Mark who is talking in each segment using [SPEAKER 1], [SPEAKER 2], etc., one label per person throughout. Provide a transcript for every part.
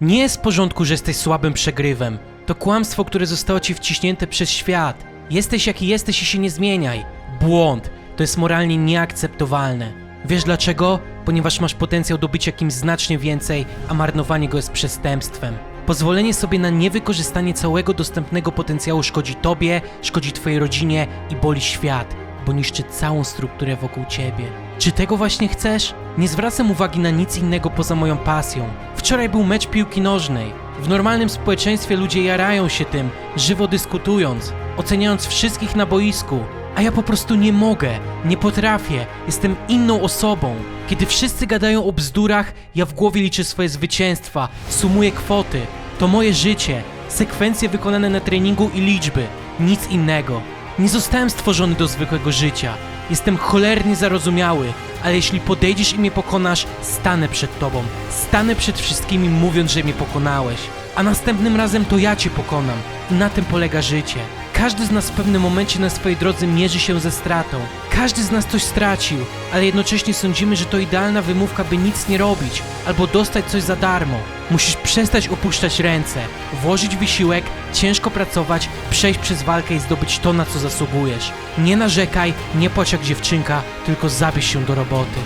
[SPEAKER 1] Nie jest w porządku, że jesteś słabym przegrywem. To kłamstwo, które zostało ci wciśnięte przez świat. Jesteś jaki jesteś i się nie zmieniaj. Błąd. To jest moralnie nieakceptowalne. Wiesz dlaczego? Ponieważ masz potencjał do bycia kimś znacznie więcej, a marnowanie go jest przestępstwem. Pozwolenie sobie na niewykorzystanie całego dostępnego potencjału szkodzi tobie, szkodzi twojej rodzinie i boli świat, bo niszczy całą strukturę wokół ciebie. Czy tego właśnie chcesz? Nie zwracam uwagi na nic innego poza moją pasją. Wczoraj był mecz piłki nożnej. W normalnym społeczeństwie ludzie jarają się tym, żywo dyskutując, oceniając wszystkich na boisku. A ja po prostu nie mogę, nie potrafię, jestem inną osobą. Kiedy wszyscy gadają o bzdurach, ja w głowie liczę swoje zwycięstwa, sumuję kwoty. To moje życie, sekwencje wykonane na treningu i liczby, nic innego. Nie zostałem stworzony do zwykłego życia. Jestem cholernie zarozumiały, ale jeśli podejdziesz i mnie pokonasz, stanę przed tobą. Stanę przed wszystkimi mówiąc, że mnie pokonałeś. A następnym razem to ja cię pokonam. I na tym polega życie. Każdy z nas w pewnym momencie na swojej drodze mierzy się ze stratą. Każdy z nas coś stracił, ale jednocześnie sądzimy, że to idealna wymówka, by nic nie robić albo dostać coś za darmo. Musisz przestać opuszczać ręce, włożyć wysiłek, ciężko pracować, przejść przez walkę i zdobyć to, na co zasługujesz. Nie narzekaj, nie płacz jak dziewczynka, tylko zabierz się do roboty.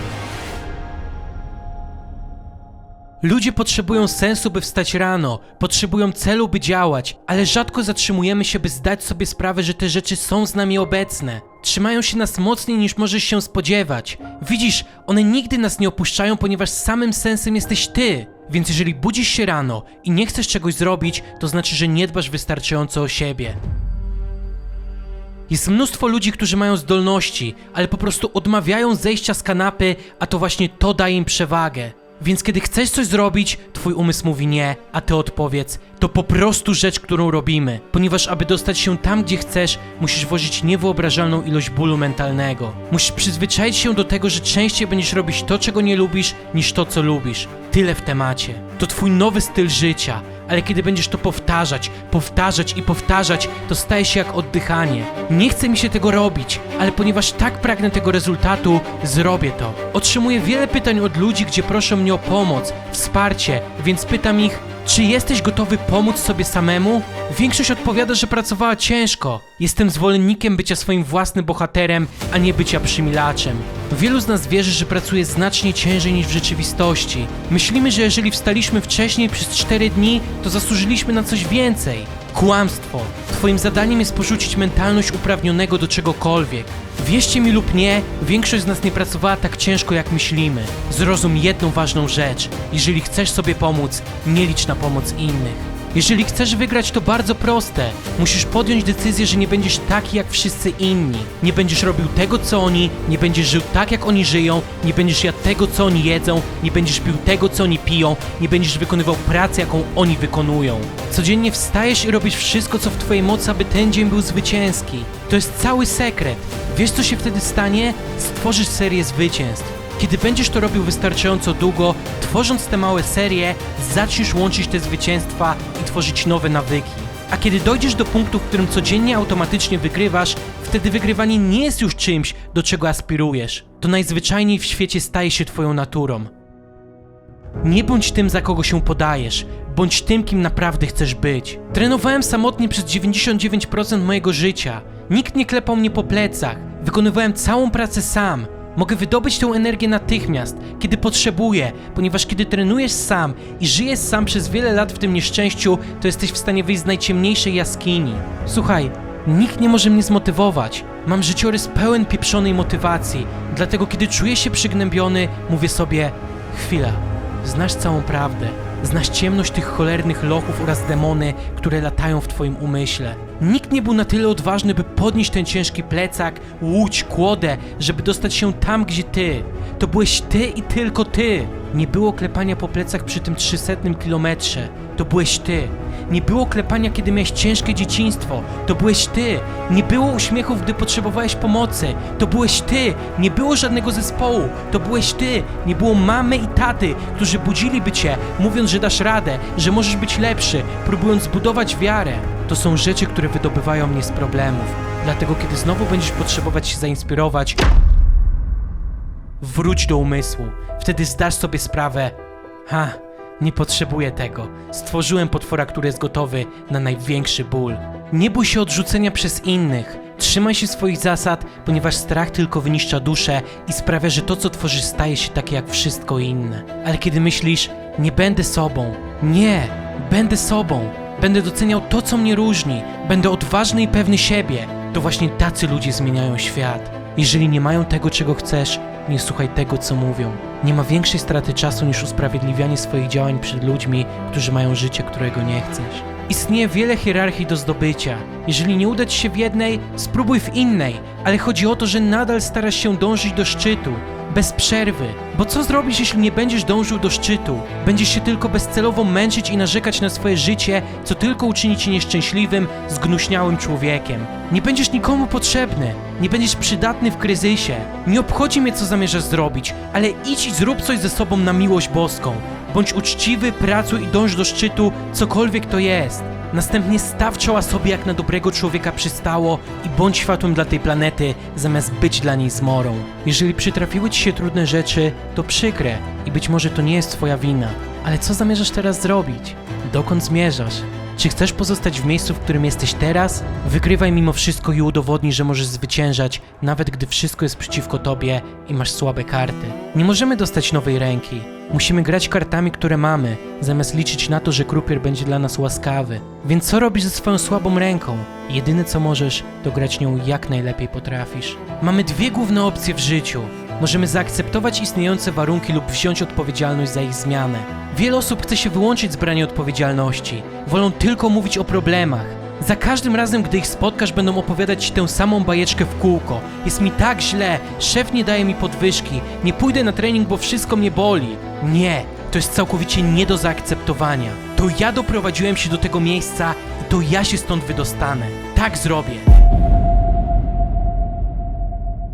[SPEAKER 1] Ludzie potrzebują sensu, by wstać rano, potrzebują celu, by działać, ale rzadko zatrzymujemy się, by zdać sobie sprawę, że te rzeczy są z nami obecne. Trzymają się nas mocniej niż możesz się spodziewać. Widzisz, one nigdy nas nie opuszczają, ponieważ samym sensem jesteś ty. Więc jeżeli budzisz się rano i nie chcesz czegoś zrobić, to znaczy, że nie dbasz wystarczająco o siebie. Jest mnóstwo ludzi, którzy mają zdolności, ale po prostu odmawiają zejścia z kanapy, a to właśnie to daje im przewagę. Więc kiedy chcesz coś zrobić, twój umysł mówi nie, a ty odpowiedz, to po prostu rzecz, którą robimy. Ponieważ aby dostać się tam, gdzie chcesz, musisz włożyć niewyobrażalną ilość bólu mentalnego. Musisz przyzwyczaić się do tego, że częściej będziesz robić to, czego nie lubisz, niż to, co lubisz. Tyle w temacie. To twój nowy styl życia, ale kiedy będziesz to powtarzać, powtarzać i powtarzać, to staje się jak oddychanie. Nie chce mi się tego robić, ale ponieważ tak pragnę tego rezultatu, zrobię to. Otrzymuję wiele pytań od ludzi, gdzie proszą mnie o pomoc, wsparcie, więc pytam ich, czy jesteś gotowy pomóc sobie samemu? Większość odpowiada, że pracowała ciężko. Jestem zwolennikiem bycia swoim własnym bohaterem, a nie bycia przymilaczem. Wielu z nas wierzy, że pracuje znacznie ciężej niż w rzeczywistości. Myślimy, że jeżeli wstaliśmy wcześniej przez 4 dni, to zasłużyliśmy na coś więcej. Kłamstwo. Twoim zadaniem jest porzucić mentalność uprawnionego do czegokolwiek. Wierzcie mi lub nie, większość z nas nie pracowała tak ciężko jak myślimy. Zrozum jedną ważną rzecz. Jeżeli chcesz sobie pomóc, nie licz na pomoc innych. Jeżeli chcesz wygrać, to bardzo proste. Musisz podjąć decyzję, że nie będziesz taki jak wszyscy inni. Nie będziesz robił tego, co oni, nie będziesz żył tak, jak oni żyją, nie będziesz jadł tego, co oni jedzą, nie będziesz pił tego, co oni piją, nie będziesz wykonywał pracy, jaką oni wykonują. Codziennie wstajesz i robisz wszystko, co w twojej mocy, aby ten dzień był zwycięski. To jest cały sekret. Wiesz, co się wtedy stanie? Stworzysz serię zwycięstw. Kiedy będziesz to robił wystarczająco długo, tworząc te małe serie, zaczniesz łączyć te zwycięstwa i tworzyć nowe nawyki. A kiedy dojdziesz do punktu, w którym codziennie automatycznie wygrywasz, wtedy wygrywanie nie jest już czymś, do czego aspirujesz. To najzwyczajniej w świecie staje się twoją naturą. Nie bądź tym, za kogo się podajesz. Bądź tym, kim naprawdę chcesz być. Trenowałem samotnie przez 99% mojego życia. Nikt nie klepał mnie po plecach. Wykonywałem całą pracę sam. Mogę wydobyć tę energię natychmiast, kiedy potrzebuję, ponieważ kiedy trenujesz sam i żyjesz sam przez wiele lat w tym nieszczęściu, to jesteś w stanie wyjść z najciemniejszej jaskini. Słuchaj, nikt nie może mnie zmotywować. Mam życiorys pełen pieprzonej motywacji, dlatego kiedy czuję się przygnębiony, mówię sobie: chwila, znasz całą prawdę. Znasz ciemność tych cholernych lochów oraz demony, które latają w twoim umyśle. Nikt nie był na tyle odważny, by podnieść ten ciężki plecak, łódź, kłodę, żeby dostać się tam, gdzie ty. To byłeś ty i tylko ty. Nie było klepania po plecach przy tym 300 kilometrze. To byłeś ty. Nie było klepania, kiedy miałeś ciężkie dzieciństwo. To byłeś ty. Nie było uśmiechów, gdy potrzebowałeś pomocy. To byłeś ty. Nie było żadnego zespołu. To byłeś ty. Nie było mamy i taty, którzy budziliby cię, mówiąc, że dasz radę, że możesz być lepszy, próbując zbudować wiarę. To są rzeczy, które wydobywają mnie z problemów. Dlatego, kiedy znowu będziesz potrzebować się zainspirować, wróć do umysłu. Wtedy zdasz sobie sprawę. Ha, Nie potrzebuję tego. Stworzyłem potwora, który jest gotowy na największy ból. Nie bój się odrzucenia przez innych. Trzymaj się swoich zasad, ponieważ strach tylko wyniszcza duszę i sprawia, że to, co tworzysz, staje się takie jak wszystko inne. Ale kiedy myślisz, nie będę sobą, nie, będę sobą, będę doceniał to, co mnie różni, będę odważny i pewny siebie, to właśnie tacy ludzie zmieniają świat. Jeżeli nie mają tego, czego chcesz, nie słuchaj tego, co mówią. Nie ma większej straty czasu niż usprawiedliwianie swoich działań przed ludźmi, którzy mają życie, którego nie chcesz. Istnieje wiele hierarchii do zdobycia. Jeżeli nie uda ci się w jednej, spróbuj w innej, ale chodzi o to, że nadal starasz się dążyć do szczytu, bez przerwy. Bo co zrobisz, jeśli nie będziesz dążył do szczytu? Będziesz się tylko bezcelowo męczyć i narzekać na swoje życie, co tylko uczyni cię nieszczęśliwym, zgnuśniałym człowiekiem. Nie będziesz nikomu potrzebny, nie będziesz przydatny w kryzysie. Nie obchodzi mnie, co zamierzasz zrobić, ale idź i zrób coś ze sobą na miłość boską. Bądź uczciwy, pracuj i dąż do szczytu, cokolwiek to jest. Następnie staw czoła sobie jak na dobrego człowieka przystało i bądź światłem dla tej planety, zamiast być dla niej zmorą. Jeżeli przytrafiły ci się trudne rzeczy, to przykre i być może to nie jest twoja wina. Ale co zamierzasz teraz zrobić? Dokąd zmierzasz? Czy chcesz pozostać w miejscu, w którym jesteś teraz? Wygrywaj mimo wszystko i udowodnij, że możesz zwyciężać, nawet gdy wszystko jest przeciwko tobie i masz słabe karty. Nie możemy dostać nowej ręki. Musimy grać kartami, które mamy, zamiast liczyć na to, że krupier będzie dla nas łaskawy. Więc co robisz ze swoją słabą ręką? Jedyne co możesz, to grać nią jak najlepiej potrafisz. Mamy dwie główne opcje w życiu. Możemy zaakceptować istniejące warunki lub wziąć odpowiedzialność za ich zmianę. Wiele osób chce się wyłączyć z brania odpowiedzialności. Wolą tylko mówić o problemach. Za każdym razem, gdy ich spotkasz, będą opowiadać ci tę samą bajeczkę w kółko. Jest mi tak źle, szef nie daje mi podwyżki, nie pójdę na trening, bo wszystko mnie boli. Nie, to jest całkowicie nie do zaakceptowania. To ja doprowadziłem się do tego miejsca i to ja się stąd wydostanę. Tak zrobię.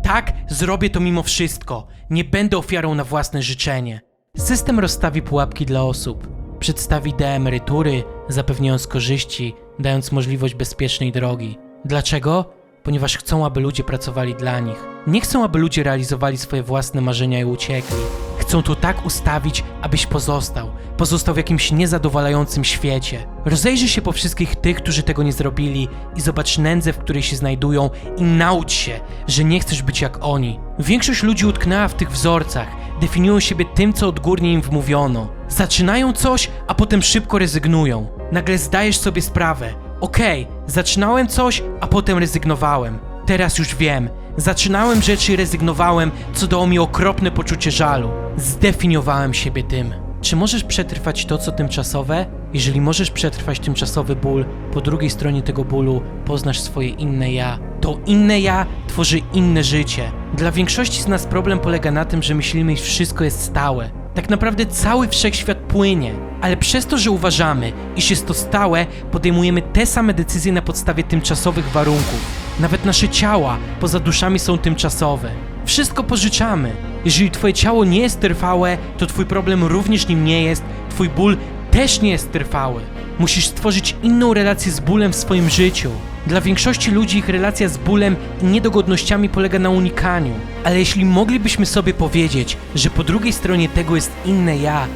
[SPEAKER 1] Tak, zrobię to mimo wszystko. Nie będę ofiarą na własne życzenie. System rozstawi pułapki dla osób. Przedstawi ideę emerytury, zapewniając korzyści, dając możliwość bezpiecznej drogi. Dlaczego? Ponieważ chcą, aby ludzie pracowali dla nich. Nie chcą, aby ludzie realizowali swoje własne marzenia i uciekli. Chcą to tak ustawić, abyś pozostał. Pozostał w jakimś niezadowalającym świecie. Rozejrzyj się po wszystkich tych, którzy tego nie zrobili i zobacz nędzę, w której się znajdują i naucz się, że nie chcesz być jak oni. Większość ludzi utknęła w tych wzorcach, definiują siebie tym, co odgórnie im wmówiono. Zaczynają coś, a potem szybko rezygnują. Nagle zdajesz sobie sprawę. Okej, zaczynałem coś, a potem rezygnowałem. Teraz już wiem. Zaczynałem rzeczy i rezygnowałem, co dało mi okropne poczucie żalu. Zdefiniowałem siebie tym. Czy możesz przetrwać to, co tymczasowe? Jeżeli możesz przetrwać tymczasowy ból, po drugiej stronie tego bólu poznasz swoje inne ja. To inne ja tworzy inne życie. Dla większości z nas problem polega na tym, że myślimy, iż wszystko jest stałe. Tak naprawdę cały wszechświat płynie, ale przez to, że uważamy, iż jest to stałe, podejmujemy te same decyzje na podstawie tymczasowych warunków. Nawet nasze ciała poza duszami są tymczasowe. Wszystko pożyczamy. Jeżeli twoje ciało nie jest trwałe, to twój problem również nim nie jest, twój ból też nie jest trwały. Musisz stworzyć inną relację z bólem w swoim życiu. Dla większości ludzi ich relacja z bólem i niedogodnościami polega na unikaniu. Ale jeśli moglibyśmy sobie powiedzieć, że po drugiej stronie tego jest inne ja,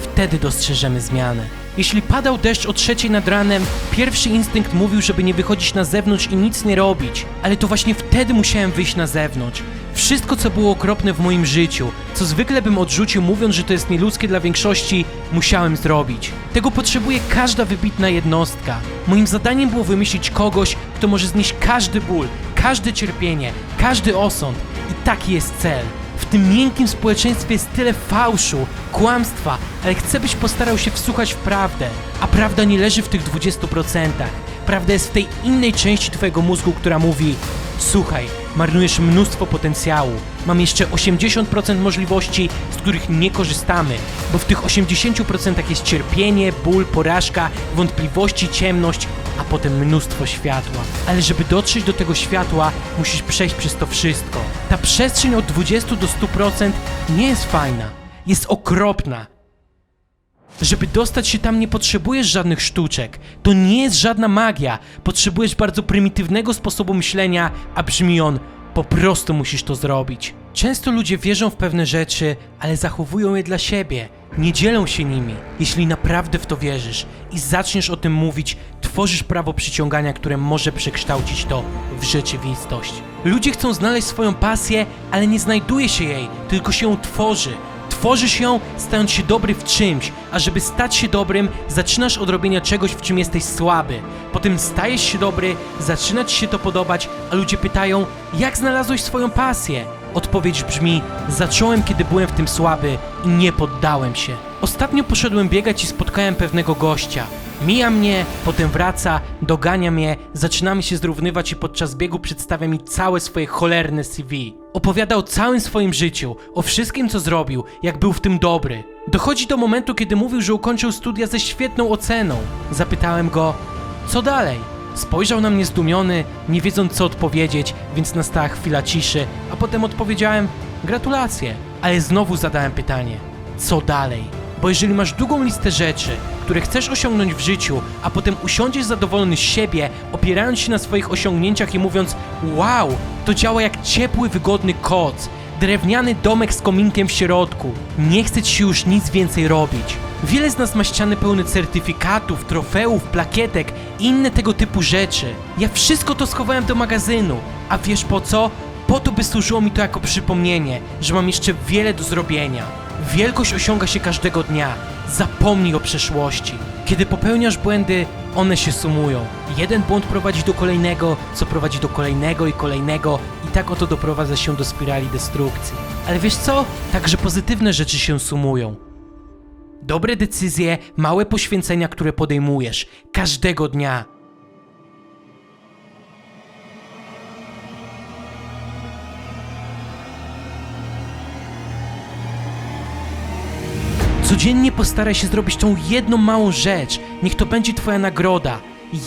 [SPEAKER 1] wtedy dostrzeżemy zmianę. Jeśli padał deszcz o trzeciej nad ranem, pierwszy instynkt mówił, żeby nie wychodzić na zewnątrz i nic nie robić. Ale to właśnie wtedy musiałem wyjść na zewnątrz. Wszystko, co było okropne w moim życiu, co zwykle bym odrzucił, mówiąc, że to jest nieludzkie dla większości, musiałem zrobić. Tego potrzebuje każda wybitna jednostka. Moim zadaniem było wymyślić kogoś, kto może znieść każdy ból, każde cierpienie, każdy osąd. I taki jest cel. W tym miękkim społeczeństwie jest tyle fałszu, kłamstwa, ale chcę, byś postarał się wsłuchać w prawdę. A prawda nie leży w tych 20%. Prawda jest w tej innej części twojego mózgu, która mówi: Słuchaj, marnujesz mnóstwo potencjału. Mam jeszcze 80% możliwości, z których nie korzystamy, bo w tych 80% jest cierpienie, ból, porażka, wątpliwości, ciemność, a potem mnóstwo światła. Ale żeby dotrzeć do tego światła, musisz przejść przez to wszystko. Ta przestrzeń od 20 do 100% nie jest fajna, jest okropna. Żeby dostać się tam nie potrzebujesz żadnych sztuczek. To nie jest żadna magia. Potrzebujesz bardzo prymitywnego sposobu myślenia, a brzmi on Po prostu musisz to zrobić. Często ludzie wierzą w pewne rzeczy, ale zachowują je dla siebie. Nie dzielą się nimi. Jeśli naprawdę w to wierzysz i zaczniesz o tym mówić, tworzysz prawo przyciągania, które może przekształcić to w rzeczywistość. Ludzie chcą znaleźć swoją pasję, ale nie znajduje się jej, tylko się ją tworzy. Tworzysz ją, stając się dobry w czymś, a żeby stać się dobrym, zaczynasz od robienia czegoś, w czym jesteś słaby. Potem stajesz się dobry, zaczyna ci się to podobać, a ludzie pytają, jak znalazłeś swoją pasję? Odpowiedź brzmi: Zacząłem, kiedy byłem w tym słaby i nie poddałem się. Ostatnio poszedłem biegać i spotkałem pewnego gościa. Mija mnie, potem wraca, dogania mnie, zaczynamy się zrównywać i podczas biegu przedstawia mi całe swoje cholerne CV. Opowiada o całym swoim życiu, o wszystkim co zrobił, jak był w tym dobry. Dochodzi do momentu, kiedy mówił, że ukończył studia ze świetną oceną. Zapytałem go, co dalej? Spojrzał na mnie zdumiony, nie wiedząc co odpowiedzieć, więc nastała chwila ciszy, a potem odpowiedziałem gratulacje. Ale znowu zadałem pytanie, co dalej? Bo jeżeli masz długą listę rzeczy, które chcesz osiągnąć w życiu, a potem usiądziesz zadowolony z siebie, opierając się na swoich osiągnięciach i mówiąc wow, to działa jak ciepły, wygodny koc, drewniany domek z kominkiem w środku. Nie chce ci już nic więcej robić. Wiele z nas ma ściany pełne certyfikatów, trofeów, plakietek i inne tego typu rzeczy. Ja wszystko to schowałem do magazynu. A wiesz po co? Po to, by służyło mi to jako przypomnienie, że mam jeszcze wiele do zrobienia. Wielkość osiąga się każdego dnia. Zapomnij o przeszłości. Kiedy popełniasz błędy, one się sumują. Jeden błąd prowadzi do kolejnego, co prowadzi do kolejnego i kolejnego, i tak oto doprowadza się do spirali destrukcji. Ale wiesz co? Także pozytywne rzeczy się sumują. Dobre decyzje, małe poświęcenia, które podejmujesz każdego dnia. Codziennie postaraj się zrobić tą jedną małą rzecz. Niech to będzie twoja nagroda.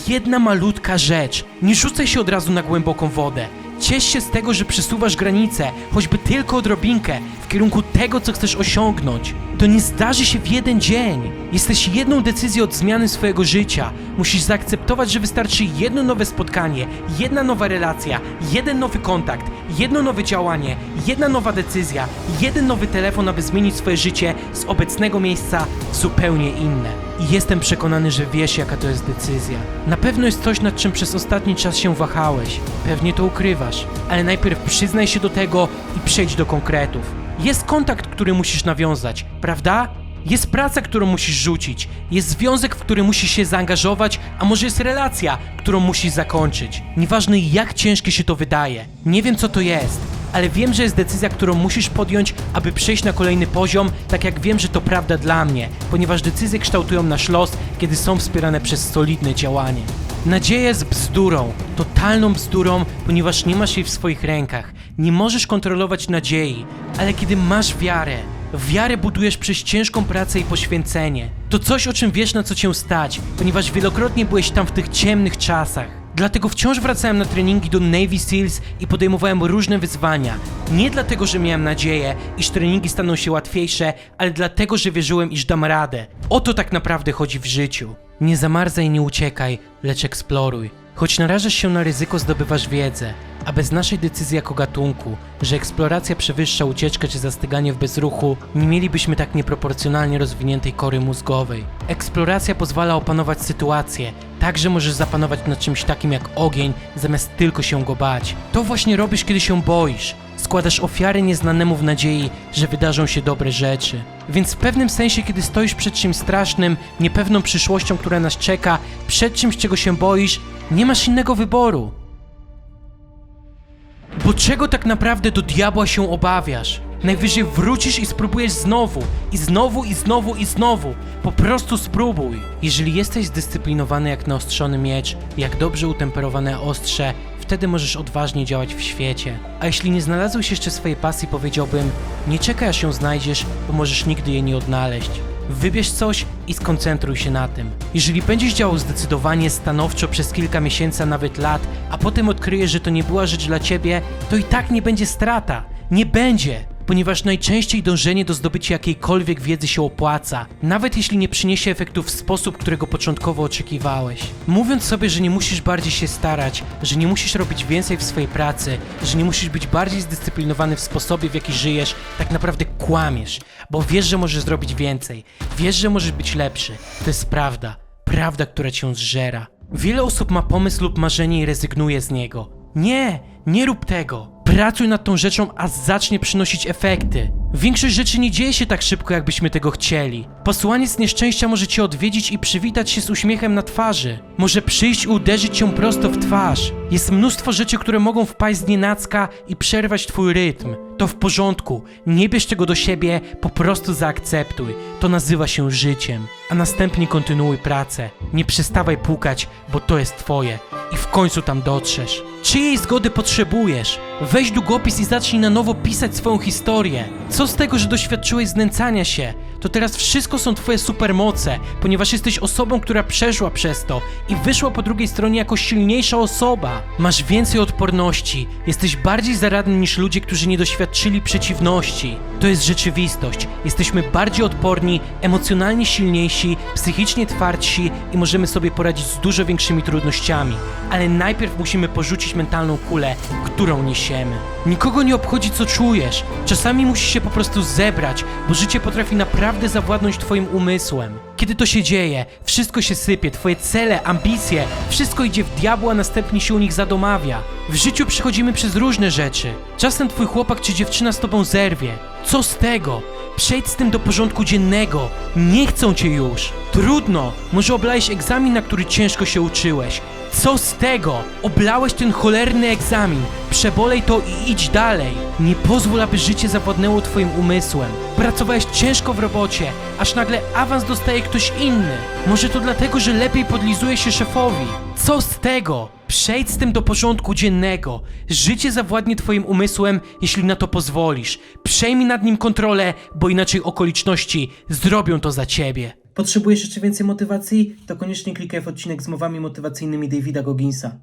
[SPEAKER 1] Jedna malutka rzecz. Nie rzucaj się od razu na głęboką wodę. Ciesz się z tego, że przesuwasz granice, choćby tylko odrobinkę, w kierunku tego, co chcesz osiągnąć. To nie zdarzy się w jeden dzień. Jesteś jedną decyzją od zmiany swojego życia. Musisz zaakceptować, że wystarczy jedno nowe spotkanie, jedna nowa relacja, jeden nowy kontakt, jedno nowe działanie, jedna nowa decyzja, jeden nowy telefon, aby zmienić swoje życie z obecnego miejsca w zupełnie inne. I jestem przekonany, że wiesz, jaka to jest decyzja. Na pewno jest coś, nad czym przez ostatni czas się wahałeś. Pewnie to ukrywasz. Ale najpierw przyznaj się do tego i przejdź do konkretów. Jest kontakt, który musisz nawiązać, prawda? Jest praca, którą musisz rzucić, jest związek, w który musisz się zaangażować, a może jest relacja, którą musisz zakończyć. Nieważne jak ciężkie się to wydaje. Nie wiem co to jest, ale wiem, że jest decyzja, którą musisz podjąć, aby przejść na kolejny poziom, tak jak wiem, że to prawda dla mnie, ponieważ decyzje kształtują nasz los, kiedy są wspierane przez solidne działanie. Nadzieja jest bzdurą, totalną bzdurą, ponieważ nie masz jej w swoich rękach. Nie możesz kontrolować nadziei, ale kiedy masz wiarę, Wiarę budujesz przez ciężką pracę i poświęcenie. To coś, o czym wiesz, na co cię stać, ponieważ wielokrotnie byłeś tam w tych ciemnych czasach. Dlatego wciąż wracałem na treningi do Navy Seals i podejmowałem różne wyzwania. Nie dlatego, że miałem nadzieję, iż treningi staną się łatwiejsze, ale dlatego, że wierzyłem, iż dam radę. O to tak naprawdę chodzi w życiu. Nie zamarzaj, nie uciekaj, lecz eksploruj. Choć narażasz się na ryzyko, zdobywasz wiedzę, a bez naszej decyzji jako gatunku, że eksploracja przewyższa ucieczkę czy zastyganie w bezruchu, nie mielibyśmy tak nieproporcjonalnie rozwiniętej kory mózgowej. Eksploracja pozwala opanować sytuację, tak że możesz zapanować nad czymś takim jak ogień, zamiast tylko się go bać. To właśnie robisz, kiedy się boisz. Składasz ofiary nieznanemu w nadziei, że wydarzą się dobre rzeczy. Więc w pewnym sensie, kiedy stoisz przed czymś strasznym, niepewną przyszłością, która nas czeka, przed czymś, czego się boisz, nie masz innego wyboru. Bo czego tak naprawdę do diabła się obawiasz? Najwyżej wrócisz i spróbujesz znowu, i znowu, i znowu, i znowu. Po prostu spróbuj. Jeżeli jesteś zdyscyplinowany jak naostrzony miecz, jak dobrze utemperowane ostrze, wtedy możesz odważnie działać w świecie. A jeśli nie znalazłeś jeszcze swojej pasji, powiedziałbym, nie czekaj aż ją znajdziesz, bo możesz nigdy jej nie odnaleźć. Wybierz coś i skoncentruj się na tym. Jeżeli będziesz działał zdecydowanie, stanowczo przez kilka miesięcy, a nawet lat, a potem odkryjesz, że to nie była rzecz dla ciebie, to i tak nie będzie strata. Nie będzie, ponieważ najczęściej dążenie do zdobycia jakiejkolwiek wiedzy się opłaca, nawet jeśli nie przyniesie efektu w sposób, którego początkowo oczekiwałeś. Mówiąc sobie, że nie musisz bardziej się starać, że nie musisz robić więcej w swojej pracy, że nie musisz być bardziej zdyscyplinowany w sposobie, w jaki żyjesz, tak naprawdę kłamiesz, bo wiesz, że możesz zrobić więcej, wiesz, że możesz być lepszy. To jest prawda, prawda, która cię zżera. Wiele osób ma pomysł lub marzenie i rezygnuje z niego. Nie, nie rób tego. Pracuj nad tą rzeczą, a zacznie przynosić efekty. Większość rzeczy nie dzieje się tak szybko, jakbyśmy tego chcieli. Posłaniec nieszczęścia może cię odwiedzić i przywitać się z uśmiechem na twarzy. Może przyjść i uderzyć cię prosto w twarz. Jest mnóstwo rzeczy, które mogą wpaść z nienacka i przerwać twój rytm. To w porządku. Nie bierz tego do siebie, po prostu zaakceptuj. To nazywa się życiem. A następnie kontynuuj pracę. Nie przestawaj pukać, bo to jest twoje. I w końcu tam dotrzesz. Czyjej zgody potrzebujesz? Weź długopis i zacznij na nowo pisać swoją historię. Co z tego, że doświadczyłeś znęcania się? To teraz wszystko są twoje supermoce, ponieważ jesteś osobą, która przeszła przez to i wyszła po drugiej stronie jako silniejsza osoba. Masz więcej odporności, jesteś bardziej zaradny niż ludzie, którzy nie doświadczyli przeciwności. To jest rzeczywistość. Jesteśmy bardziej odporni, emocjonalnie silniejsi, psychicznie twardsi i możemy sobie poradzić z dużo większymi trudnościami. Ale najpierw musimy porzucić mentalną kulę, którą niesiemy. Nikogo nie obchodzi, co czujesz. Czasami musisz się po prostu zebrać, bo życie potrafi naprawdę zawładnąć twoim umysłem. Kiedy to się dzieje, wszystko się sypie, twoje cele, ambicje, wszystko idzie w diabła, a następnie się u nich zadomawia. W życiu przechodzimy przez różne rzeczy. Czasem twój chłopak czy dziewczyna z tobą zerwie. Co z tego? Przejdź z tym do porządku dziennego. Nie chcą cię już. Trudno. Może oblałeś egzamin, na który ciężko się uczyłeś. Co z tego? Oblałeś ten cholerny egzamin. Przebolej to i idź dalej. Nie pozwól, aby życie zawładnęło twoim umysłem. Pracowałeś ciężko w robocie, aż nagle awans dostaje ktoś inny. Może to dlatego, że lepiej podlizuje się szefowi. Co z tego? Przejdź z tym do porządku dziennego. Życie zawładnie twoim umysłem, jeśli na to pozwolisz. Przejmij nad nim kontrolę, bo inaczej okoliczności zrobią to za ciebie. Potrzebujesz jeszcze więcej motywacji? To koniecznie klikaj w odcinek z mowami motywacyjnymi Davida Gogginsa.